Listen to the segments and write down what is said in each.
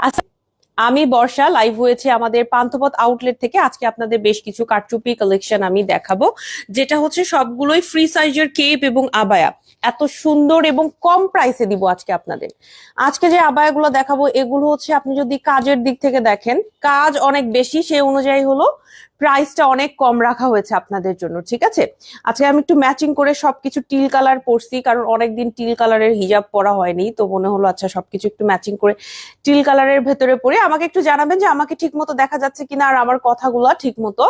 আচ্ছা, আমি বর্ষা লাইভ হয়েছে আমাদের পান্থপথ আউটলেট থেকে। আজকে আপনাদের বেশ কিছু কাটচুপি কালেকশন আমি দেখাবো যেটা হচ্ছে সবগুলোই ফ্রি সাইজের কেপ এবং আবায়া। এত সুন্দর এবং কম প্রাইসে দিব আজকে আপনাদের। আজকে যে আবায়াগুলো দেখাবো এগুলো হচ্ছে আপনি যদি কাজের দিক থেকে দেখেন কাজ অনেক বেশি সে অনুযায়ী হলো প্রাইসটা অনেক কম রাখা হয়েছে আপনাদের জন্য, ঠিক আছে? আজকে আমি একটু ম্যাচিং করে সবকিছু টিল কালার পরছি, কারণ অনেকদিন টিল কালারের হিজাব পরা হয়নি, তো মনে হলো আচ্ছা সবকিছু একটু ম্যাচিং করে টিল কালারের ভেতরে পরে আমাকে একটু জানাবেন যে আমাকে ঠিক মতো দেখা যাচ্ছে কিনা আর আমার কথাগুলো ঠিক মতো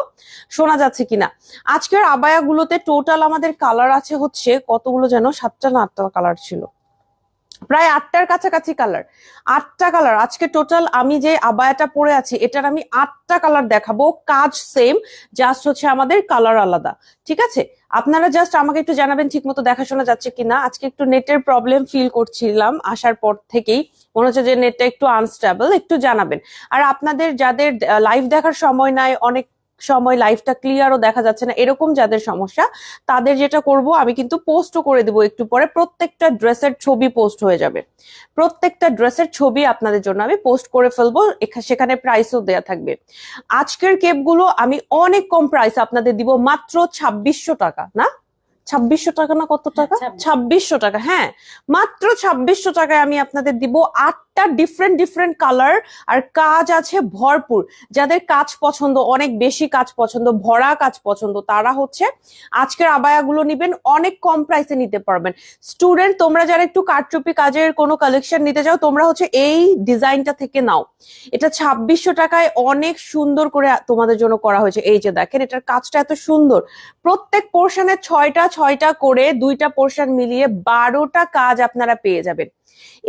শোনা যাচ্ছে কিনা। আজকের আবায়াগুলোতে টোটাল আমাদের কালার আছে হচ্ছে কতগুলো যেন? সাতটা না আটটা কালার ছিল। প্রায় আটটার কাছাকাছি কালার আটটা কালার আজকে টোটাল আমি যে আবায়াটা পরে আছি, এটার আমি আটটা কালার দেখাবো। কাজ সেম জাস্ট হচ্ছে আমাদের কালার আলাদা। ঠিক আছে? আপনারা জাস্ট আমাকে একটু জানাবেন ঠিক মতো দেখাশোনা যাচ্ছে কিনা। আজকে একটু নেটের প্রবলেম ফিল করছিলাম আসার পর থেকেই। মনে হচ্ছে যে নেটটা একটু আনস্টেবল একটু জানাবেন। আর আপনাদের যাদের লাইভ দেখার সময় নাই, অনেক সময় লাইফটা ক্লিয়ারও দেখা যাচ্ছে না। এরকম যাদের সমস্যা, তাদের যেটা করব, আমি কিন্তু পোস্টও করে দেবো একটু পরে। প্রত্যেকটা ড্রেসের ছবি পোস্ট হয়ে যাবে। প্রত্যেকটা ড্রেসের ছবি আপনাদের জন্য আমি পোস্ট করে ফেলব। সেখানে প্রাইসও দেয়া থাকবে। আজকের কেপগুলো আমি অনেক কম প্রাইস আপনাদের দিব, মাত্র ছাব্বিশশো টাকা, না? ছাব্বিশশো টাকা না কত টাকা? ছাব্বিশশো টাকা হ্যাঁ। মাত্র ছাব্বিশশো টাকায় আমি আপনাদের দিব আটটা ডিফারেন্ট ডিফারেন্ট কালার আর কাজ আছে ভরপুর। যাদের কাজ পছন্দ অনেক বেশি কাজ পছন্দ ভরা কাজ পছন্দ তারা হচ্ছে আজকের আবায়াগুলো নিবেন অনেক কম প্রাইসে নিতে পারবেন। স্টুডেন্ট তোমরা যারা একটু কারচুপি কাজের কোনো কালেকশন নিতে চাও তোমরা হচ্ছে এই ডিজাইনটা থেকে নাও। এটা ছাব্বিশশো টাকায় অনেক সুন্দর করে তোমাদের জন্য করা হয়েছে। এই যে দেখেন এটার কাজটা এত সুন্দর। প্রত্যেক পোর্শনে ছয়টা ছয়টা করে দুইটা পোর্শন মিলিয়ে বারোটা কাজ আপনারা পেয়ে যাবেন।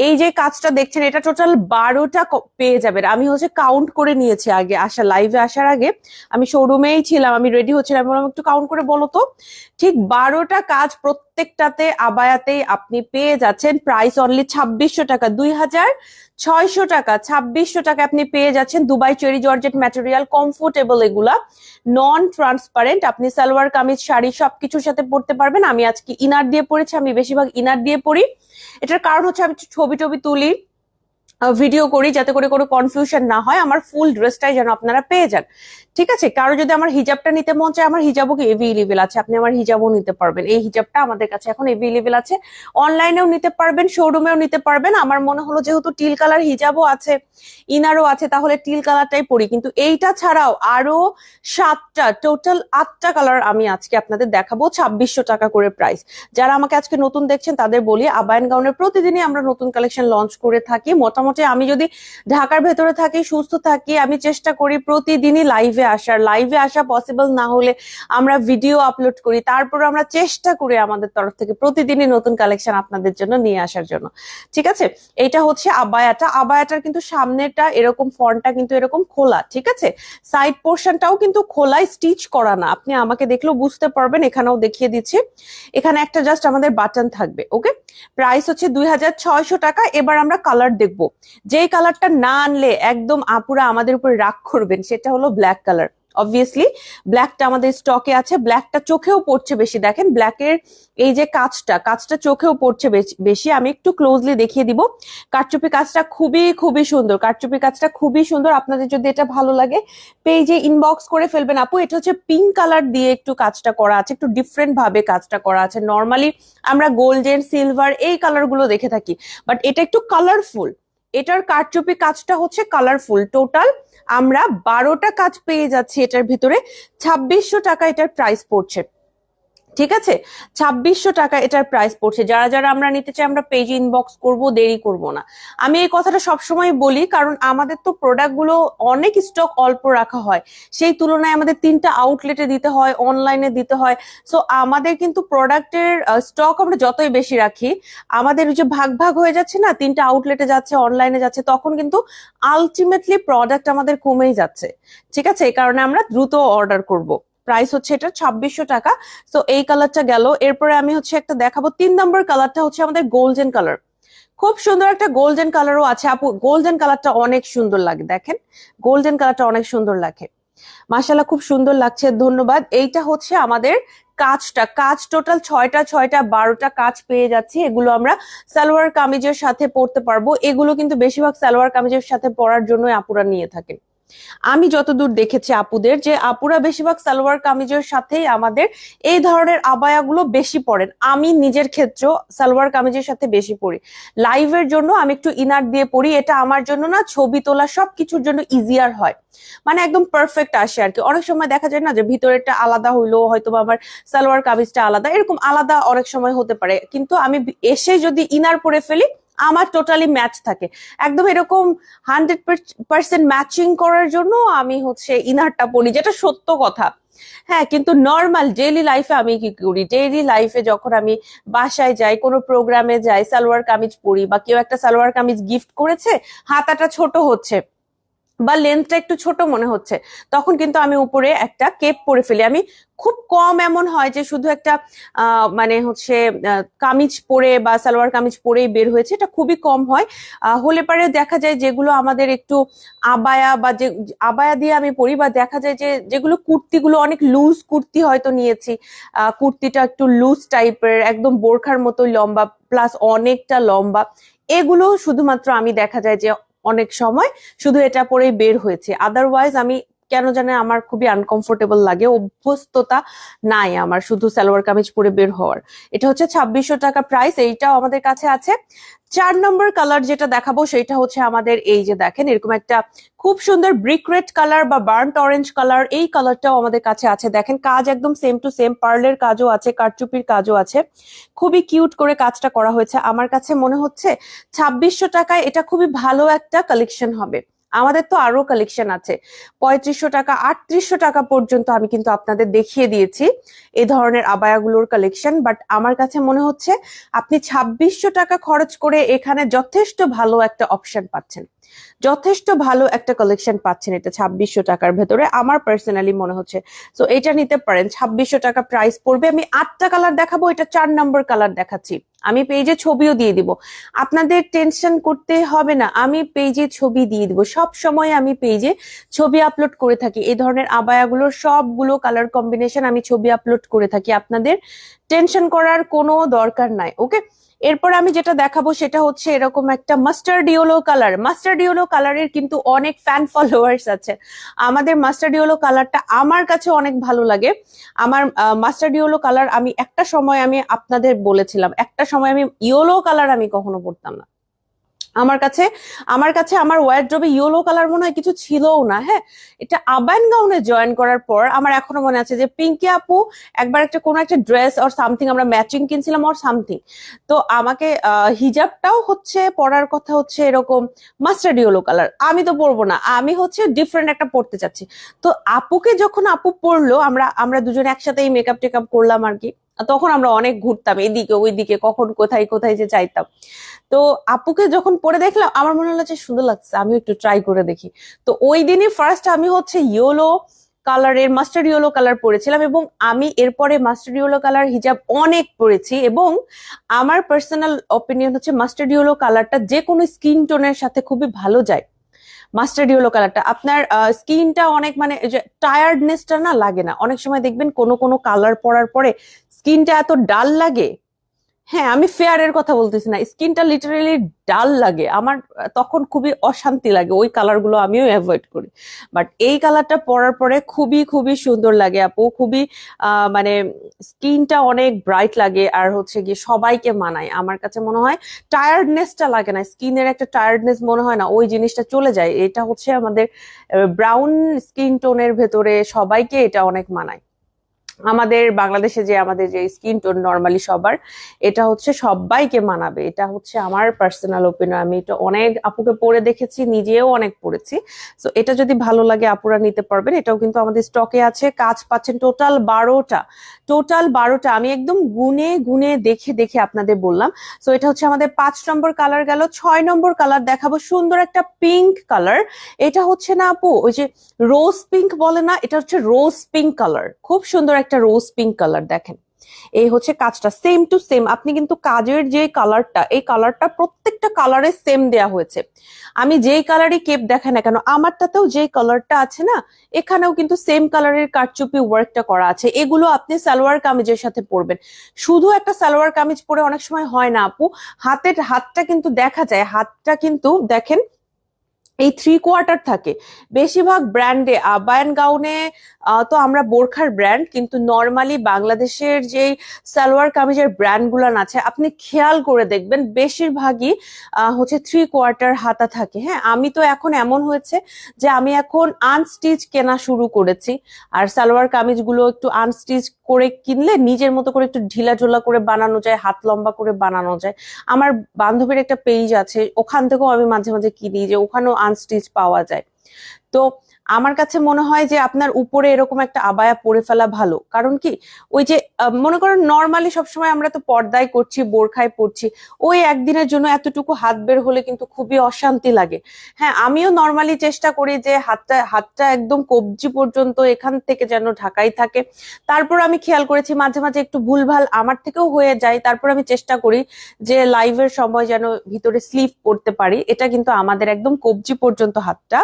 এই যে কাজটা দেখছেন, এটা টোটাল বারোটা পেয়ে যাবেন। আমি হচ্ছে কাউন্ট করে নিয়েছি আগে, আসা লাইভে আসার আগে। আমি শোরুমেই ছিলাম, আমি রেডি হচ্ছিলাম। বললাম, একটু কাউন্ট করে বলো তো। ঠিক বারোটা কাজ প্রত্যেকটাতে আবায়াতেই আপনি পেয়ে যাচ্ছেন। প্রাইস অনলি ছাব্বিশশো টাকা, দুই হাজার ছয়শো টাকা। ছাব্বিশশো টাকা আপনি পেয়ে যাচ্ছেন Dubai cherry georgette material comfortable এগুলা। নন ট্রান্সপারেন্ট আপনি সালোয়ার, কামিজ, শাড়ি সবকিছুর সাথে পরতে পারবেন। আমি আজকে ইনার দিয়ে পরেছি আমি বেশিরভাগ ইনার দিয়ে পরি এটার কারণ হচ্ছে আমি ছবি টবি তুলি ভিডিও করি যাতে করে কোনো কনফিউশন না হয়। আমার ফুল ড্রেসটাই যেন আপনারা পেয়ে যান। ঠিক আছে? কারও যদি আমার হিজাবটা নিতে মন চায়, আমার হিজাবও এভেলেবেল আছে? আপনি আমার হিজাবও নিতে পারবেন। এই হিজাবটা আমাদের কাছে এখন এভেলেবেল আছে। অনলাইনেও নিতে পারবেন শোরুমেও নিতে পারবেন। আমার মনে হলো যেহেতু টিল কালার হিজাবও আছে ইনারও আছে, তাহলে টিল কালারটাই পরি। কিন্তু এইটা ছাড়াও আরও সাতটা টোটাল আটটা কালার আমি আজকে আপনাদের দেখাবো, ছাব্বিশশো টাকা করে প্রাইস যারা আমাকে আজকে নতুন দেখছেন, তাদের বলি আবায়ন গাউনের প্রতিদিনই আমরা নতুন কালেকশন লঞ্চ করে থাকি। মোটামুটি আমি যদি ঢাকার ভেতরে থাকি, সুস্থ থাকি, আমি চেষ্টা করি প্রতিদিনই লাইভে আসার লাইভে আসা পসিবল না হলে আমরা ভিডিও আপলোড করি, তারপর আমরা চেষ্টা করি আমাদের তরফ থেকে প্রতিদিনই নতুন কালেকশন আপনাদের জন্য নিয়ে আসার জন্য। ঠিক আছে? এটা হচ্ছে আবায়াটা। আবায়াটার কিন্তু সামনেটা এরকম ফ্রন্টটা কিন্তু এরকম খোলা, ঠিক আছে? সাইড পোর্শনটাও কিন্তু খোলাই স্টিচ করা না। আপনি আমাকে দেখলেও বুঝতে পারবেন, এখানেও দেখিয়ে দিচ্ছি। এখানে একটা জাস্ট আমাদের বাটন থাকবে ওকে প্রাইস হচ্ছে দুই হাজার ছয়শো টাকা। এবার আমরা কালার দেখব। যেই কালারটা না আনলে একদম আপুরা আমাদের উপর রাগ করবেন, সেটা হলো ব্ল্যাক কালার অবভিয়াসলি ব্ল্যাকটা আমাদের স্টকে আছে ব্ল্যাকটা চোখেও পড়ছে বেশি। দেখেন ব্ল্যাকের এই যে কাজটা কাজটা চোখেও পড়ছে বেশ- আমি একটু ক্লোজলি দেখিয়ে দিব। কারচুপি কাজটা খুবই খুবই সুন্দর। কারচুপি কাজটা খুবই সুন্দর। আপনাদের যদি এটা ভালো লাগে, পেজে ইনবক্স করে ফেলবেন। আপু, এটা হচ্ছে পিঙ্ক কালার দিয়ে একটু কাজটা করা আছে, একটু ডিফারেন্ট ভাবে কাজটা করা আছে। নর্মালি আমরা গোল্ডেন সিলভার এই কালারগুলো দেখে থাকি। বাট এটা একটু কালারফুল এটার কারচুপি কাজটা হচ্ছে কালারফুল টোটাল আমরা বারোটা কাজ পেয়ে যাচ্ছি এটার ভিতরে। ছাব্বিশশো টাকা এটার প্রাইস পড়ছে। ঠিক আছে? ছাব্বিশশো টাকা এটার প্রাইস পড়ছে। যারা যারা আমরা নিতে চাই, আমরা পেজ ইনবক্স করব, দেরি করব না। আমি এই কথাটা সবসময় বলি, কারণ আমাদের তো প্রোডাক্টগুলো অনেক স্টক অল্প রাখা হয়। সেই তুলনায় আমাদের তিনটা আউটলেটে দিতে হয় অনলাইনে দিতে হয়। সো আমাদের কিন্তু প্রোডাক্টের স্টক আমরা যতই বেশি রাখি, আমাদের যে ভাগ ভাগ হয়ে যাচ্ছে না, তিনটা আউটলেটে যাচ্ছে অনলাইনে যাচ্ছে, তখন কিন্তু আলটিমেটলি প্রোডাক্ট আমাদের কমেই যাচ্ছে। ঠিক আছে? এই কারণে আমরা দ্রুত অর্ডার করব। প্রাইস হচ্ছে এটা ছাব্বিশশো টাকা। তো এই কালারটা গেল। এরপরে আমি হচ্ছে একটা দেখাবো। তিন নম্বর কালারটা হচ্ছে আমাদের গোল্ডেন কালার খুব সুন্দর একটা গোল্ডেন কালারও আছে। আপু গোল্ডেন কালারটা অনেক সুন্দর লাগে, দেখেন। গোল্ডেন কালারটা অনেক সুন্দর লাগে। মাশাল্লাহ খুব সুন্দর লাগছে। ধন্যবাদ। এইটা হচ্ছে আমাদের কাজটা কাজ টোটাল ছয়টা ছয়টা, বারোটা কাজ পেয়ে যাচ্ছি। এগুলো আমরা সালোয়ার কামিজের সাথে পরতে পারব। এগুলো কিন্তু বেশিরভাগ সালোয়ার কামিজের সাথে পরার জন্য আপুরা নিয়ে থাকেন। আমি যতদূর দেখেছি আপুদের, যে আপুরা বেশিরভাগ সালোয়ার কামিজের সাথেই আমাদের এই ধরনের আবায়াগুলো বেশি পরেন। আমি নিজের ক্ষেত্রেও সালোয়ার কামিজের সাথে বেশি পরি। লাইভের জন্য আমি একটু ইনার দিয়ে পড়ি এটা আমার জন্য না, ছবি তোলা সবকিছুর জন্য ইজিয়ার হয়। মানে একদম পারফেক্ট আসে আর কি। অনেক সময় দেখা যায় না যে ভিতরেরটা আলাদা হইল হয়তো আমার সালোয়ার কামিজটা আলাদা, এরকম আলাদা অনেক সময় হতে পারে। কিন্তু আমি এসে যদি ইনার পরে ফেলি আমার টোটালি ম্যাচ থাকে। একদম এরকম হান্ড্রেড পার্সেন্ট ম্যাচিং করার জন্য আমি হচ্ছে ইনারটা পড়ি যেটা সত্য কথা। হ্যাঁ কিন্তু নর্মাল ডেইলি লাইফে আমি কি করি? ডেইলি লাইফে যখন আমি বাসায় যাই, কোনো প্রোগ্রামে যাই, সালোয়ার কামিজ পরি বা কেউ একটা সালোয়ার কামিজ গিফট করেছে, হাতাটা ছোট হচ্ছে। বা লেন্থটা একটু ছোট মনে হচ্ছে, তখন কিন্তু আমি উপরে একটা কেপ পরে ফেলি। আমি খুব কম এমন হয় যে শুধু একটা মানে হচ্ছে কামিজ পরে বা সালোয়ার কামিজ পরেই বের হয়েছে, এটা খুবই কম হয়। হলে পারে দেখা যায় যেগুলো আমাদের একটু আবায়া বা যে, আবায়া দিয়ে আমি পরি বা দেখা যায় যে যেগুলো কুর্তিগুলো অনেক লুজ কুর্তি হয়তো নিয়েছি কুর্তিটা একটু লুজ টাইপের একদম বোরখার মতো লম্বা প্লাস অনেকটা লম্বা, এগুলো শুধুমাত্র আমি দেখা যায় যে অনেক সময়। শুধু এটা পরেই বের হয়েছে। আদারওয়াইজ আমি কেন জানে আমার খুবই আনকমফোর্টেবল লাগে, অভ্যস্ততা নাই আমার, শুধু সালোয়ার কামিজ পরে বের হওয়ার। এটা হচ্ছে ছাব্বিশশো টাকা প্রাইস এইটাও আমাদের কাছে আছে। চার নম্বর কালার যেটা দেখাবো সেটা হচ্ছে আমাদের এই যে দেখেন, এরকম একটা খুব সুন্দর ব্রিক রেড কালার বা বার্ন্ট অরেঞ্জ কালার এই কালারটাও আমাদের কাছে আছে। দেখেন, কাজ একদম সেম টু সেম পার্লের কাজও আছে, কারচুপির কাজও আছে। খুবই কিউট করে কাজটা করা হয়েছে। আমার কাছে মনে হচ্ছে ছাব্বিশশো টাকায় এটা খুবই ভালো একটা কালেকশন হবে। আমাদের তো আরও কালেকশন আছে। পঁয়ত্রিশশো টাকা, আটত্রিশশো টাকা পর্যন্ত আমি কিন্তু আপনাদের দেখিয়ে দিয়েছি এ ধরনের আবায়াগুলোর কালেকশন বাট আমার কাছে মনে হচ্ছে আপনি ছাব্বিশশো টাকা খরচ করে এখানে যথেষ্ট ভালো একটা অপশন পাচ্ছেন। যথেষ্ট ভালো একটা কালেকশন পাচ্ছেন এটা ছাব্বিশশো টাকার ভেতরে। আমার পার্সোনালি মনে হচ্ছে তো এটা নিতে পারেন। ছাব্বিশশো টাকা প্রাইস পড়বে। আমি আটটা কালার দেখাবো, এটা চার নম্বর কালার দেখাচ্ছি। আমি পেজে ছবিও দিয়ে দিব। আপনাদের টেনশন করতে হবে না, আমি পেজে ছবি দিয়ে দিব। সব সময় আমি পেজে ছবি আপলোড করে থাকি। এই ধরনের আবায়াগুলোর সবগুলো কালার কম্বিনেশন আমি ছবি আপলোড করে থাকি। আপনাদের টেনশন করার কোনো দরকার নাই ওকে এরপর আমি যেটা দেখাবো সেটা হচ্ছে এরকম একটা mustard yellow colour. Mustard yellow কালারের কিন্তু অনেক ফ্যান ফলোয়ার্স আছে। আমাদের মাস্টার্ড ইয়েলো কালারটা আমার কাছে অনেক ভালো লাগে। আমার মাস্টার্ড ইয়েলো কালার আমি একটা সময় আমি আপনাদের বলেছিলাম, একটা সময় আমি ইয়োলো কালার আমি কখনো পড়তাম না। আমার কাছে আমার কাছে আমার ওয়ার্ড্রবে ইয়েলো কালার মনে হয় কিছু ছিলও না হ্যাঁ? এটা আবায়ন গাউনে জয়েন করার পর আমার এখনও মনে আছে যে, পিঙ্কি আপু, একবার একটা কোনো একটা ড্রেস অর সামথিং আমরা ম্যাচিং কিনছিলাম অর সামথিং তো আমাকে হিজাবটাও হচ্ছে, পরার কথা হচ্ছে এরকম মাস্টার্ড ইয়েলো কালার আমি তো পরবো না, আমি হচ্ছে ডিফারেন্ট একটা পড়তে চাচ্ছি। তো আপুকে যখন আপু পরলো, আমরা আমরা দুজন একসাথেই মেকআপ টেকআপ করলাম আর কি। তখন আমরা অনেক ঘুরতাম, এদিকে, ওইদিকে, কখন কোথায় কোথায় যে চাইতাম তো আপুকে যখন পরে দেখলাম, আমার মনে হলো যে সুন্দর লাগছে আমি একটু ট্রাই করে দেখি। তো ওই দিনই ফার্স্ট আমি হচ্ছে ইয়োলো কালারের মাস্টার্ড ইয়েলো কালার পরেছিলাম এবং আমি এরপরে মাস্টার্ড ইয়েলো কালার হিজাব অনেক পরেছি এবং আমার পার্সোনাল অপিনিয়ন হচ্ছে মাস্টার্ড ইয়েলো কালারটা যে কোনো স্কিন টোনের সাথে খুবই ভালো যায়। মাস্টার্ড ইয়েলো কালারটা আপনার স্কিনটা অনেক মানে টায়ার্ডনেসটা না লাগে না। অনেক সময় দেখবেন কোনো কোনো কালার পরার পরে স্কিনটা এত ডাল লাগে? হ্যাঁ আমি ফেয়ারের কথা বলতেছি না। স্কিনটা লিটারেলি ডাল লাগে। আমার তখন খুবই অশান্তি লাগে। ওই কালারগুলো আমিও অ্যাভয়েড করি। বাট এই কালারটা পরার পরে খুবই খুবই সুন্দর লাগে আপু। খুবই মানে স্কিনটা অনেক ব্রাইট লাগে। আর হচ্ছে গিয়ে সবাইকে মানায়। আমার কাছে মনে হয় টায়ার্ডনেসটা লাগে না। স্কিনের একটা টায়ার্ডনেস মনে হয় না। ওই জিনিসটা চলে যায়। এটা হচ্ছে আমাদের ব্রাউন স্কিন টোনের ভেতরে সবাইকে এটা অনেক মানায়। আমাদের বাংলাদেশে যে আমাদের যে স্কিন টোন নর্মালি সবার, এটা হচ্ছে সবাইকে মানাবে। এটা হচ্ছে আমার পার্সোনাল ওপিনিয়ন আমি এটা অনেক আপুকে পরে দেখেছি, নিজেও অনেক পড়েছি। তো এটা যদি ভালো লাগে আপুরা নিতে পারবেন। এটাও কিন্তু আমাদের স্টকে আছে। কাজ পাচ্ছেন টোটাল বারোটা। টোটাল বারোটা। আমি একদম গুনে গুনে দেখে দেখে আপনাদের বললাম। তো এটা হচ্ছে আমাদের পাঁচ নম্বর কালার গেল। ছয় নম্বর কালার দেখাবো সুন্দর একটা পিঙ্ক কালার এটা হচ্ছে না আপু, ওই যে রোজ পিঙ্ক বলে না? এটা হচ্ছে রোজ পিঙ্ক কালার খুব সুন্দর একটা রোজ পিঙ্ক কালার দেখেন। এই হচ্ছে কাজটা। সেম টু সেম আপনি কিন্তু কাজের যে কালারটা এই কালারটা প্রত্যেকটা কালারে সেম দেয়া হয়েছে। আমি যেই কালারই কেপ দেখাই না কেন, আমারটাতেও যেই কালারটা আছে না, এখানেও কিন্তু সেম কালারের কারচুপি ওয়ার্কটা করা আছে। এগুলো আপনি সালোয়ার কামিজের সাথে পরবেন। শুধু একটা সালোয়ার কামিজ পরে অনেক সময় হয় না আপু, হাতের হাতটা কিন্তু দেখা যায়, হাতটা কিন্তু দেখেন এই থ্রি কোয়ার্টার থাকে। বেশিরভাগ ব্র্যান্ডে আবায়ান গাউনে তো আমরা বোরখার ব্র্যান্ড কিন্তু নর্মালি বাংলাদেশের যে সালোয়ার কামিজের ব্র্যান্ড গুলান আছে, আপনি খেয়াল করে দেখবেন বেশিরভাগই হচ্ছে থ্রি কোয়ার্টার হাতা থাকে। হ্যাঁ আমি তো এখন এমন হয়েছে যে আমি এখন আনস্টিচ কেনা শুরু করেছি, আর সালোয়ার কামিজগুলো একটু আনস্টিচ করে কিনলে নিজের মতো করে একটু ঢিলা ঢোলা করে বানানো যায়, হাত লম্বা করে বানানো যায়। আমার বান্ধবীর একটা পেজ আছে, ওখান থেকেও আমি মাঝে মাঝে কিনি যে ওখানেও আনস্টিচ পাওয়া যায়। তো আমার কাছে মনে হয় যে আপনার উপরে এরকম একটা আবায়া পরে ফেলা ভালো। কারণ কি? ওই যে মনে করেন নর্মালি সবসময় আমরা তো পর্দায় করছি, বোরখায় পড়ছি। ওই একদিনের জন্য এতটুকু হাত বের হলে কিন্তু খুবই অশান্তি লাগে। হ্যাঁ আমিও নর্মালি চেষ্টা করি যে হাতটা হাতটা একদম কবজি পর্যন্ত এখান থেকে যেন ঢাকাই থাকে। তারপর আমি খেয়াল করেছি মাঝে মাঝে একটু ভুলভাল আমার থেকেও হয়ে যায়। তারপর আমি চেষ্টা করি যে লাইভের সময় যেন ভিতরে স্লিপ পড়তে পারি। এটা কিন্তু আমাদের একদম কবজি পর্যন্ত হাতটা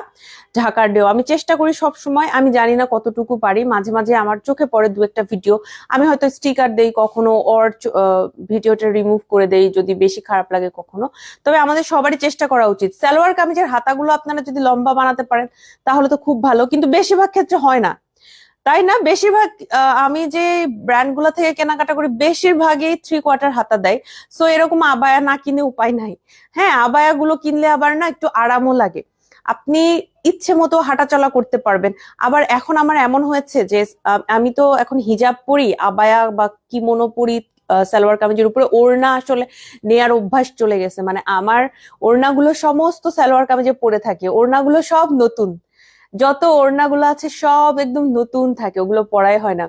ঢাকার দেও আমি চেষ্টা করি সব সময় আমি জানি না কতটুকু পারি। মাঝে মাঝে আমার চোখে পড়ে দু একটা ভিডিও আমি হয়তো স্টিকার দেই, কখনো ওর ভিডিওটা রিমুভ করে দেই যদি বেশি খারাপ লাগে কখনো। তবে আমাদের সবারই চেষ্টা করা উচিত। সালোয়ার কামিজের হাতাগুলো আপনারা যদি লম্বা বানাতে পারেন, তাহলে তো খুব ভালো। কিন্তু বেশিরভাগ ক্ষেত্রে হয় না। তাই না? বেশিরভাগ আমি যে ব্র্যান্ডগুলা থেকে কেনাকাটা করি, বেশিরভাগই থ্রি কোয়ার্টার হাতা দেয়। সো এরকম আবায়া না কিনে উপায় নাই। হ্যাঁ আবায়া গুলো কিনলে আবার না একটু আরামও লাগে। আপনি ইচ্ছে মতো হাঁটাচলা করতে পারবেন। আবার এখন আমার এমন হয়েছে যে আমি তো এখন হিজাব পরি, আবায়া বা কিমোনো পরি সালোয়ার কামিজের উপরে ওড়না আসলে নেয়ার অভ্যাস চলে গেছে। মানে আমার ওড়নাগুলো সমস্ত সালোয়ার কামিজে পরে থাকে, ওড়নাগুলো সব নতুন। যত ওড়নাগুলো আছে সব একদম নতুন থাকে, ওগুলো পরাই হয় না।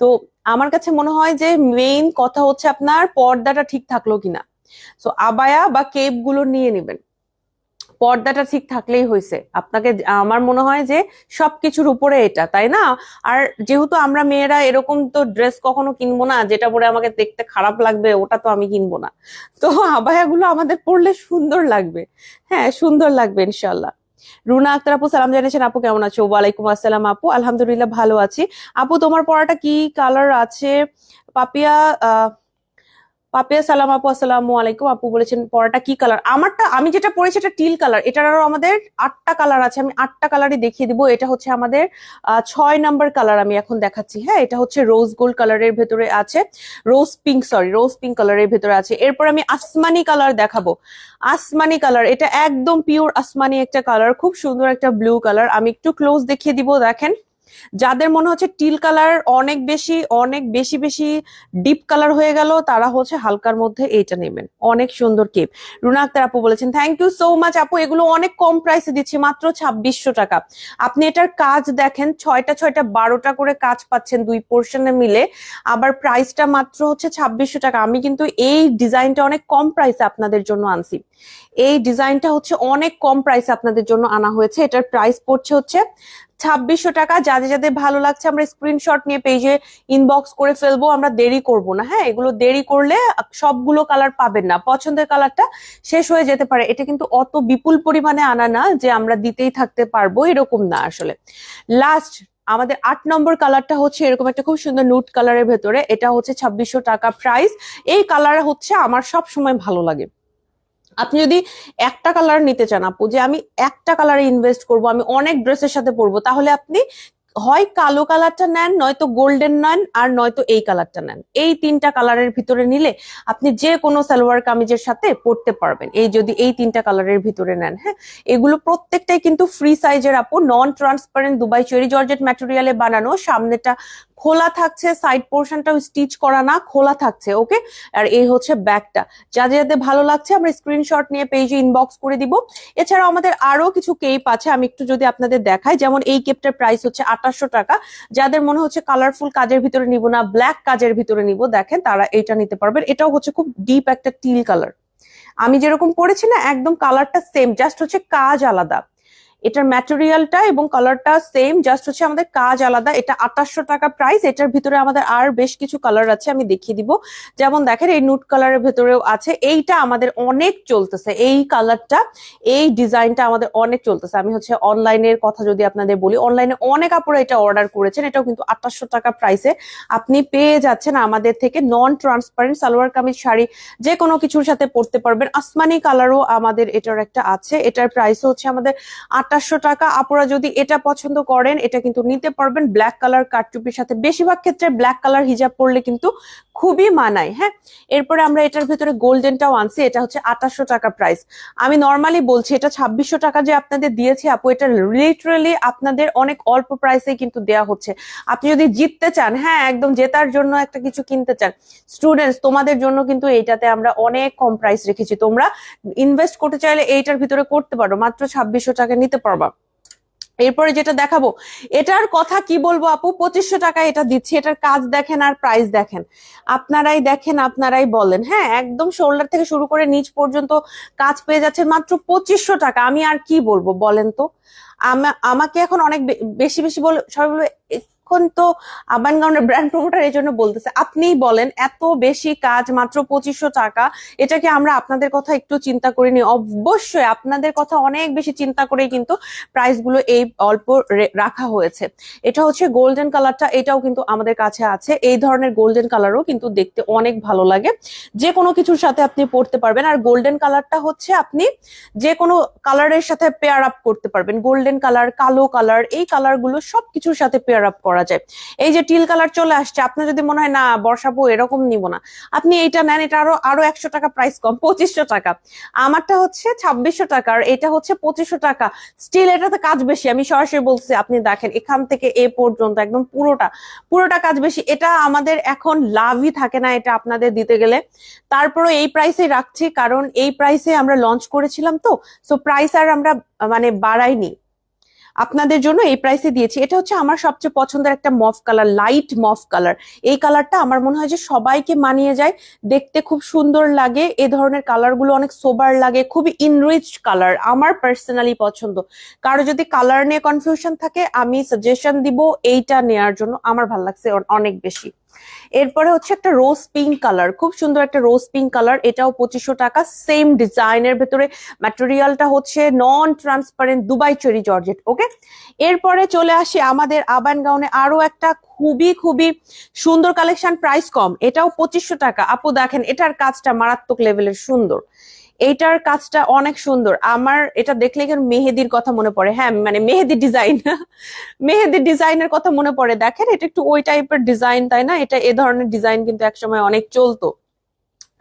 তো আমার কাছে মনে হয় যে মেইন কথা হচ্ছে আপনার পর্দাটা ঠিক থাকল কিনা। সো আবায়া বা কেপগুলো নিয়ে নেবেন। পর্দাটা ঠিক থাকলেই হয়েছে। আপনাকে আমার মনে হয় যে সবকিছুর উপরে এটা, তাই না? আর যেহেতু আমরা মেয়েরা এরকম তো ড্রেস কখনো কিনবো না, যেটা পরে আমাকে দেখতে খারাপ লাগবে, ওটা তো আমি কিনবো না। তো আবায়াগুলো আমাদের পরলে সুন্দর লাগবে। হ্যাঁ সুন্দর লাগবে ইনশাল্লাহ রুনা আক্তার আপু, সালাম জানিয়েছেন, আপু কেমন আছো? ওয়ালাইকুম আসসালাম, আপু। আলহামদুলিল্লাহ ভালো আছি। আপু, তোমার পড়াটা কি কালার আছে? পাপিয়া, আহ পাপিয়া সালাম, আপু, আসসালামু আলাইকুম। আপু বলেছেন, পরাটা কি কালার আমারটা, আমি যেটা পরেছি এটা টিল কালার এটার আরও আমাদের আটটা কালার আছে। আমি আটটা কালারই দেখিয়ে দিব। এটা হচ্ছে আমাদের ছয় নাম্বার কালার আমি এখন দেখাচ্ছি। হ্যাঁ এটা হচ্ছে রোজ গোল্ড কালারের ভেতরে আছে। Rose pink sorry rose pink কালারের ভেতরে আছে। এরপর আমি আসমানি কালার দেখাবো। আসমানি কালার এটা একদম পিওর আসমানি একটা কালার খুব সুন্দর একটা ব্লু কালার আমি একটু ক্লোজ দেখিয়ে দিব, দেখেন। যাদের মনে হচ্ছে টিল কালার অনেক বেশি অনেক বেশি বেশি ডিপ কালার হয়ে গেল, তারা হচ্ছে হালকার মধ্যে এইটা নেবেন। অনেক সুন্দর কেপ রুনা আক্তার আপু বলেছেন থ্যাংক ইউ সো মাচ আপু, এগুলো অনেক কম প্রাইসে দিচ্ছি, মাত্র ছাব্বিশশো টাকা। আপনি এটার কাজ দেখেন, ছয়টা ছয়টা, বারোটা করে কাজ পাচ্ছেন দুই পোর্শনে মিলে। আবার প্রাইসটা মাত্র হচ্ছে ছাব্বিশশো টাকা। আমি কিন্তু এই ডিজাইনটা অনেক কম প্রাইসে আপনাদের জন্য আনছি। এই ডিজাইনটা হচ্ছে অনেক কম প্রাইসে আপনাদের জন্য আনা হয়েছে। এটার প্রাইস পড়ছে হচ্ছে ছাব্বিশশো টাকা। যাদের যাদের ভালো লাগছে, আমরা স্ক্রিনশট নিয়ে পেজে ইনবক্স করে ফেলব। আমরা দেরি করব না হ্যাঁ? এগুলো দেরি করলে সবগুলো কালার পাবেন না। পছন্দের কালারটা শেষ হয়ে যেতে পারে। এটা কিন্তু অত বিপুল পরিমাণে আনা না যে আমরা দিতেই থাকতে পারব, এরকম না আসলে। লাস্ট আমাদের আট নম্বর কালারটা হচ্ছে এরকম একটা খুব সুন্দর নুট কালারের ভেতরে। এটা হচ্ছে ছাব্বিশশো টাকা প্রাইস এই কালার হচ্ছে আমার সব সময় ভালো লাগে। আপনি যদি একটা কালার নিতে চান আপু, যে আমি একটা কালারে ইনভেস্ট করব, আমি অনেক ড্রেসের সাথে পরবো, তাহলে আপনি হয় কালো কালারটা নেন, নয়তো গোল্ডেন নেন, আর নয়তো এই কালারটা নেন। এই তিনটা কালারের ভিতরে নিলে আপনি যে কোনো সালোয়ার কামিজের সাথে পরতে পারবেন। এই যদি এই তিনটা কালারের ভিতরে নেন হ্যাঁ? এগুলো প্রত্যেকটাই কিন্তু ফ্রি সাইজের আপু non transparent Dubai cherry georgette ম্যাটেরিয়ালে বানানো, সামনেটা খোলা থাকছে সাইড পোর্শনটাও স্টিচ করা না, খোলা থাকছে ওকে আর এই হচ্ছে ব্যাগটা যাদের যাদের ভালো লাগছে, আমরা স্ক্রিনশট নিয়ে পেজে ইনবক্স করে দিব। এছাড়াও আমাদের আরও কিছু কেপ আছে, আমি একটু যদি আপনাদের দেখাই। যেমন এই কেপটার প্রাইস হচ্ছে আঠাশশো টাকা। যাদের মনে হচ্ছে কালারফুল কাজের ভিতরে নিব না ব্ল্যাক কাজের ভিতরে নিব, দেখেন তারা এইটা নিতে পারবেন। এটাও হচ্ছে খুব ডিপ একটা টিল কালার আমি যেরকম পড়েছি না, একদম কালারটা সেম জাস্ট হচ্ছে কাজ আলাদা। এটার ম্যাটেরিয়ালটা এবং কালারটা সেম জাস্ট হচ্ছে আমাদের কাজ আলাদা। এটা আঠাশশো টাকা প্রাইস এটার ভিতরে আমাদের আর বেশ কিছু কালার আছে, আমি দেখিয়ে দিব। যেমন দেখেন, এই নুট কালারের ভেতরেও আছে। এইটা আমাদের অনেক চলতেছে, এই কালারটা এই ডিজাইনটা আমাদের অনেক চলতেছে। আমি হচ্ছে অনলাইনের কথা যদি আপনাদের বলি অনলাইনে অনেক আপুরা এটা অর্ডার করেছেন, এটাও কিন্তু আঠাশশো টাকা প্রাইসে আপনি পেয়ে যাচ্ছেন আমাদের থেকে নন ট্রান্সপারেন্ট সালোয়ার কামিজ শাড়ি, যে কোনো কিছুর সাথে পরতে পারবেন। আসমানি কালারও আমাদের এটার একটা আছে। এটার প্রাইস হচ্ছে আমাদের আঠাশশো টাকা। আপনারা যদি এটা পছন্দ করেন, এটা কিন্তু নিতে পারবেন ব্ল্যাক কালার কাটটুপির সাথে। বেশিরভাগ ক্ষেত্রে ব্ল্যাক কালার হিজাব পরলে কিন্তু খুবই মানায় হ্যাঁ? এরপরে আমরা এটার ভিতরে গোল্ডেনটাও আনছি, এটা হচ্ছে আঠাশশো টাকা প্রাইস আমি নর্মালি বলছি, এটা ছাব্বিশশো টাকা যে আপনাদের দিয়েছি আপু, এটা লিটারালি আপনাদের অনেক অল্প প্রাইসে কিন্তু দেয়া হচ্ছে। আপনি যদি জিততে চান হ্যাঁ একদম জেতার জন্য একটা কিছু কিনতে চান স্টুডেন্টস তোমাদের জন্য কিন্তু এইটাতে আমরা অনেক কম প্রাইস রেখেছি। তোমরা ইনভেস্ট করতে চাইলে এইটার ভিতরে করতে পারো, মাত্র ছাব্বিশশো টাকা নিতে পারবা। এরপরে যেটা দেখাবো, এটার কথা কি বলব আপু? পঁচিশশো টাকা এটা দিচ্ছি, এটার কাজ দেখেন আর প্রাইস দেখেন। আপনারাই দেখেন, আপনারাই বলেন হ্যাঁ? একদম শোল্ডার থেকে শুরু করে নিচ পর্যন্ত কাজ পেয়ে যাচ্ছেন মাত্র পঁচিশশো টাকা। আমি আর কি বলব বলেন তো? আমাকে এখন অনেক বেশি বেশি বলে, সবাই বলবে এখন তো আবান গাউনের ব্র্যান্ড প্রমোটার এই জন্য বলতেছে, আপনিই বলেন, এত বেশি কাজ মাত্র পঁচিশশো টাকা, এটাকে আমরা আপনাদের কথা একটু চিন্তা করিনি অবশ্যই আপনাদের কথা অনেক বেশি চিন্তা করেই কিন্তু প্রাইসগুলো এই অল্প রাখা হয়েছে। এটা হচ্ছে গোল্ডেন কালারটা এটাও কিন্তু আমাদের কাছে আছে। এই ধরনের গোল্ডেন কালারও কিন্তু দেখতে অনেক ভালো লাগে। যে কোনো কিছুর সাথে আপনি পড়তে পারবেন। আর গোল্ডেন কালারটা হচ্ছে আপনি যে কোনো কালারের সাথে পেয়ার আপ করতে পারবেন। গোল্ডেন কালার কালো কালার এই কালারগুলো সবকিছুর সাথে পেয়ার আপ করা যায়। এই যে টিল কালার চলে আসছে আপনার যদি মনে হয়, না বর্ষাপু এরকম নিব না। আপনি এইটা নেন, এটা আরও আরও একশো টাকা প্রাইস কম, পঁচিশশো টাকা। আমারটা হচ্ছে ছাব্বিশশো টাকা আর এটা হচ্ছে পঁচিশশো টাকা। স্টিল এটাতে কাজ বেশি, আমি সরাসরি বলছি, আপনি দেখেন, এখান থেকে এ পর্যন্ত একদম পুরোটা পুরোটা কাজ বেশি। এটা আমাদের এখন লাভই থাকে না, এটা আপনাদের দিতে গেলে। তারপরও এই প্রাইসে রাখছি, কারণ এই প্রাইসে আমরা লঞ্চ করেছিলাম তো সো প্রাইস আর আমরা মানে বাড়াইনি। আপনাদের জন্য এই প্রাইসে দিয়েছি। এটা হচ্ছে আমার সবচেয়ে পছন্দের একটা mauve colour light mauve colour এই কালারটা আমার মনে হয় যে সবাইকে মানিয়ে যায়, দেখতে খুব সুন্দর লাগে, এ ধরনের কালারগুলো অনেক সোবার লাগে, খুবই ইনরিচ কালার আমার পার্সোনালি পছন্দ। কারও যদি কালার নিয়ে কনফিউশন থাকে, আমি সাজেশন দিব, এইটা নেয়ার জন্য আমার ভালো লাগছে অনেক বেশি। এরপরে হচ্ছে একটা রোজ পিঙ্ক কালার খুব সুন্দর একটা রোজ পিঙ্ক কালার এটাও পঁচিশশো টাকা সেম ডিজাইনের ভেতরে ম্যাটেরিয়ালটা হচ্ছে non transparent Dubai cherry georgette okay এরপরে চলে আসে আমাদের আবান গাউনে আরও একটা খুবই খুবই সুন্দর কালেকশন প্রাইস কম, এটাও পঁচিশশো টাকা। আপু দেখেন, এটার কাজটা মারাত্মক লেভেলের সুন্দর। এইটার কাজটা অনেক সুন্দর। আমার এটা দেখলে এখানে মেহেদির কথা মনে পড়ে। হ্যাঁ মানে মেহেদি ডিজাইন মেহেদি ডিজাইনের কথা মনে পড়ে। দেখেন, এটা একটু ওই টাইপের ডিজাইন তাই না? এটা এ ধরনের ডিজাইন কিন্তু একসময় অনেক চলতো।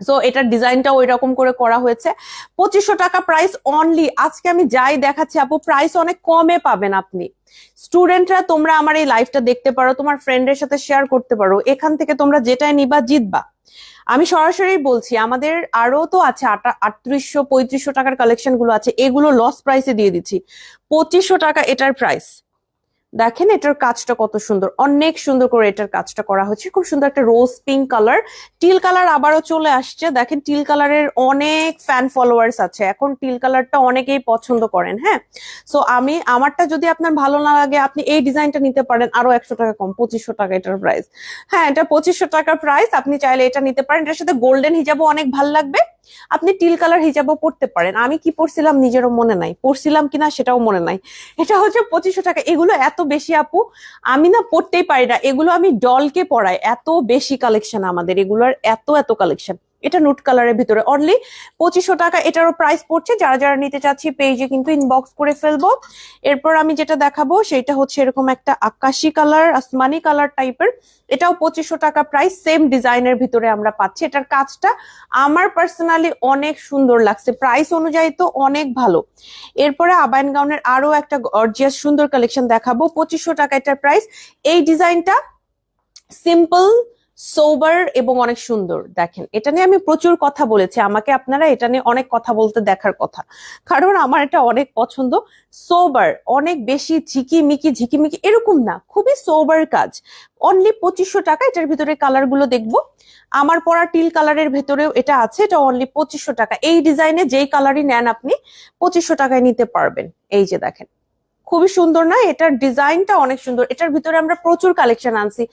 সো এটার ডিজাইনটা ওই রকম করে করা হয়েছে। পঁচিশশো টাকা প্রাইস অনলি আজকে আমি যাই দেখাচ্ছি, আপু প্রাইস অনেক কমে পাবেন আপনি। স্টুডেন্টরা তোমরা আমার এই লাইভটা দেখতে পারো, তোমার ফ্রেন্ডের সাথে শেয়ার করতে পারো। এখান থেকে তোমরা যেটাই নিবা, জিতবা। আমি সরাসরি বলছি, আমাদের আরও তো আছে আটত্রিশশো, পঁয়ত্রিশশো টাকার কালেকশনগুলো আছে, এগুলো লস প্রাইসে দিয়ে দিচ্ছি। পঁচিশশো টাকা এটার প্রাইস দেখেন এটার কাজটা কত সুন্দর। অনেক সুন্দর করে এটার কাজটা করা হয়েছে খুব সুন্দর একটা rose pink colour teal colour আবারও চলে আসছে। দেখেন টিল কালারের অনেক ফ্যান ফলোয়ার্স আছে। এখন টিল কালারটা অনেকেই পছন্দ করেন হ্যাঁ? সো আমি, আমারটা যদি আপনার ভালো না লাগে, আপনি এই ডিজাইনটা নিতে পারেন আরও একশো টাকা কম, পঁচিশশো টাকা এটার প্রাইস হ্যাঁ এটা পঁচিশশো টাকার প্রাইস আপনি চাইলে এটা নিতে পারেন। এটার সাথে গোল্ডেন হিজাবও অনেক ভালো লাগবে। আপনি টিল কালার হিজাবও পড়তে পারেন। আমি কি পড়ছিলাম নিজেরও মনে নাই। পড়ছিলাম কিনা সেটাও মনে নাই। এটা হচ্ছে পঁচিশশো টাকা। এগুলো এত বেশি আপু, আমি না পড়তেই পারি না। এগুলো আমি ডলকে পড়াই এত বেশি কালেকশন আমাদের। এগুলোর এত এত কালেকশন এটা নুট কালারের ভিতরে অনলি পঁচিশশো টাকা, এটারও প্রাইস পড়ছে। যারা যারা নিতে চাচ্ছি পেজে কিন্তু ইনবক্স করে ফেলব। এরপর আমি যেটা দেখাবো সেটা হচ্ছে এরকম একটা আকাশি কালার আসমানি কালার টাইপের এটাও পঁচিশশো টাকা প্রাইস সেম ডিজাইনের ভিতরে আমরা পাচ্ছি। এটার কাজটা আমার পার্সোনালি অনেক সুন্দর লাগছে। প্রাইস অনুযায়ী তো অনেক ভালো। এরপরে আবায়ন গাউনের আরও একটা গর্জিয়াস সুন্দর কালেকশন দেখাবো। পঁচিশশো টাকা এটার প্রাইস এই ডিজাইনটা সিম্পল সোবার এবং অনেক সুন্দর, দেখেন। এটা নিয়ে আমি প্রচুর কথা বলেছি, আমাকে আপনারা এটা নিয়ে অনেক কথা বলতে দেখার কথা। কারণ আমার এটা অনেক পছন্দ। সোবার অনেক বেশি ঝিকিমিকি ঝিকিমিকি, এরকম না, খুবই সোবার কাজ। অনলি পঁচিশশো টাকা, এটার ভিতরে কালারগুলো দেখব। আমার পরা টিল কালারের ভেতরেও এটা আছে, এটা অনলি পঁচিশশো টাকা। এই ডিজাইনে যেই কালারই নেন আপনি, পঁচিশশো টাকায় নিতে পারবেন। এই যে দেখেন। খুবই সুন্দর না, এটার ডিজাইনটা অনেক সুন্দর। এটার ভিতরে আমরা প্রচুর কালেকশন আনছি।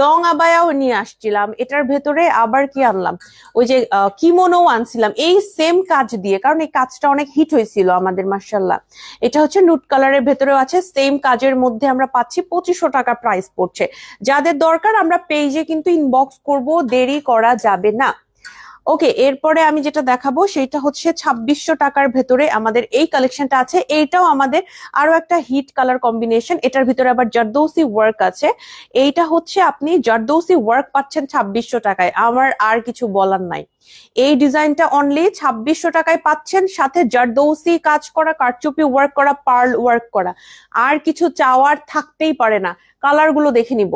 লং আবায়াও নিয়ে আসছিলাম, এটার ভেতরে আবার কি আনলাম? ওই যে কিমোনো আনছিলাম। এই সেম কাজ দিয়ে, কারণ এই কাজটা অনেক হিট হয়েছিল আমাদের মার্শাল্লাহ এটা হচ্ছে নুট কালারের ভেতরেও আছে সেম কাজের মধ্যে আমরা পাচ্ছি, পঁচিশশো টাকা প্রাইস পড়ছে। যাদের দরকার আমরা পেজে কিন্তু ইনবক্স করব, দেরি করা যাবে না। ওকে এরপরে আমি যেটা দেখাবো সেটা হচ্ছে ছাব্বিশশো টাকার ভেতরে আমাদের এই কালেকশনটা আছে। এইটাও আমাদের আরও একটা হিট কালার কম্বিনেশন এটার ভিতরে আবার জারদৌসি ওয়ার্ক আছে। এইটা হচ্ছে আপনি জারদৌসি ওয়ার্ক পাচ্ছেন ছাব্বিশশো টাকায়। আমার আর কিছু বলার নাই। এই ডিজাইনটা অনলি ছাব্বিশশো টাকায় পাচ্ছেন, সাথে জারদৌসি কাজ করা, কারচুপি ওয়ার্ক করা পার্ল ওয়ার্ক করা। আর কিছু চাওয়ার থাকতেই পারে না। কালারগুলো দেখে নিব।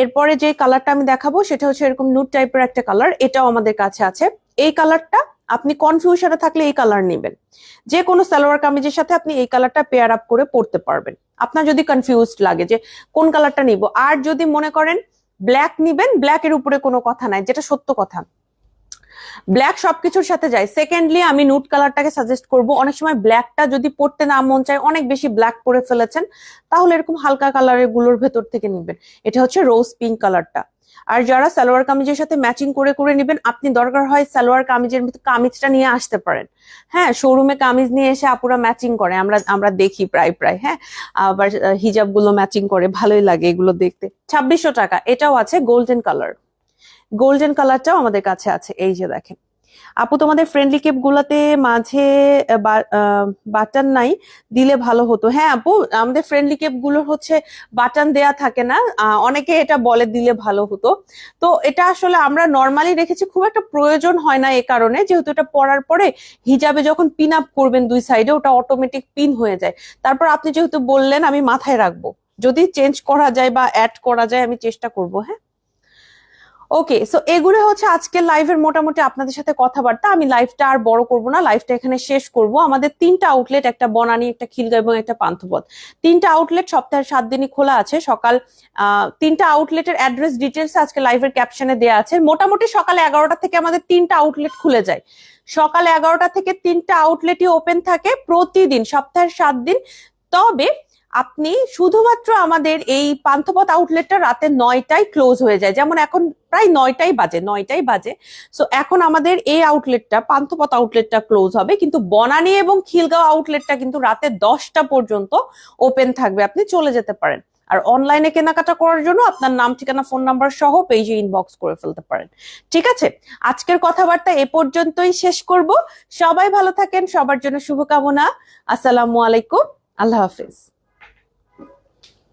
এরপরে যে কালারটা আমি দেখাবো, সেটা হচ্ছে এরকম নুট টাইপের একটা কালার এটাও আমাদের কাছে আছে। এই কালারটা আপনি কনফিউশনে থাকলে এই কালার নেবেন। যে কোনো সালোয়ার কামিজের সাথে আপনি এই কালারটা পেয়ার আপ করে পড়তে পারবেন। আপনার যদি কনফিউজড লাগে যে কোন কালারটা নিব, আর যদি মনে করেন ব্ল্যাক নিবেন ব্ল্যাকের উপরে কোনো কথা নাই, যেটা সত্য কথা। ব্ল্যাক সবকিছুর সাথে যায়। সেকেন্ডলি আমি নুট কালারটাকে সাজেস্ট করব। অনেক সময় ব্ল্যাকটা যদি পড়তে না মন চায়, অনেক বেশি ব্ল্যাক পরে ফেলেছেন, তাহলে এরকম হালকা কালারেরগুলোর ভেতর থেকে নিবেন। এটা হচ্ছে রোজ পিঙ্ক কালারটা আর যারা সালোয়ার কামিজের সাথে ম্যাচিং করে করে নেবেন, আপনি দরকার হয় সালোয়ার কামিজের কামিজটা নিয়ে আসতে পারেন। হ্যাঁ শোরুমে কামিজ নিয়ে এসে আপুরা ম্যাচিং করে। আমরা আমরা দেখি প্রায় প্রায় হ্যাঁ? আবার হিজাবগুলো ম্যাচিং করে, ভালোই লাগে এগুলো দেখতে। ছাব্বিশশো টাকা, এটাও আছে গোল্ডেন কালার গোল্ডেন কালারটাও আমাদের কাছে আছে। এই যে দেখেন। আপু, তোমাদের ফ্রেন্ডলি কেপ গুলাতে মাঝে বাটন নাই, দিলে ভালো হতো। হ্যাঁ আপু, আমাদের ফ্রেন্ডলি কেপগুলো হচ্ছে বাটন দেয়া থাকে না। অনেকে এটা বলে দিলে ভালো হতো। তো এটা আসলে আমরা নর্মালি রেখেছি, খুব একটা প্রয়োজন হয় না এ কারণে। যেহেতু এটা পরার পরে হিজাবে যখন পিন আপ করবেন দুই সাইডে ওটা অটোমেটিক পিন হয়ে যায়। তারপর আপনি যেহেতু বললেন, আমি মাথায় রাখব। যদি চেঞ্জ করা যায় বা অ্যাড করা যায়, আমি চেষ্টা করব হ্যাঁ? ওকে সো এগুলো হচ্ছে আজকের লাইভের মোটামুটি আপনাদের সাথে কথাবার্তা। আমি লাইভটা আর বড় করব না লাইভটা এখানে শেষ করব। আমাদের তিনটা আউটলেট একটা বনানি, একটা খিলগা এবং একটা পান্থপথ। তিনটা আউটলেট সপ্তাহের সাত দিনই খোলা আছে। সকাল তিনটা আউটলেটের অ্যাড্রেস ডিটেলস আজকে লাইভের ক্যাপশনে দেওয়া আছে। মোটামুটি সকাল এগারোটা থেকে আমাদের তিনটা আউটলেট খুলে যায়। সকাল এগারোটা থেকে তিনটা আউটলেটই ওপেন থাকে প্রতিদিন, সপ্তাহের সাত দিন। তবে আপনি শুধুমাত্র আমাদের এই পান্থপথ আউটলেটটা রাতে নয়টায় ক্লোজ হয়ে যায়। যেমন এখন প্রায় নয়টাই বাজে নয়টাই বাজে। সো এখন আমাদের এই আউটলেটটা পান্থপথ আউটলেটটা ক্লোজ হবে। কিন্তু বনানী এবং খিলগাঁও আউটলেটটা কিন্তু রাতে দশটা পর্যন্ত ওপেন থাকবে। আপনি চলে যেতে পারেন। আর অনলাইনে কেনাকাটা করার জন্য আপনার নাম, ঠিকানা ফোন নাম্বার সহ পেজে ইনবক্স করে ফেলতে পারেন। ঠিক আছে? আজকের কথাবার্তা এ পর্যন্তই শেষ করব। সবাই ভালো থাকেন। সবার জন্য শুভকামনা। আসসালামু আলাইকুম। আল্লাহ হাফিজ।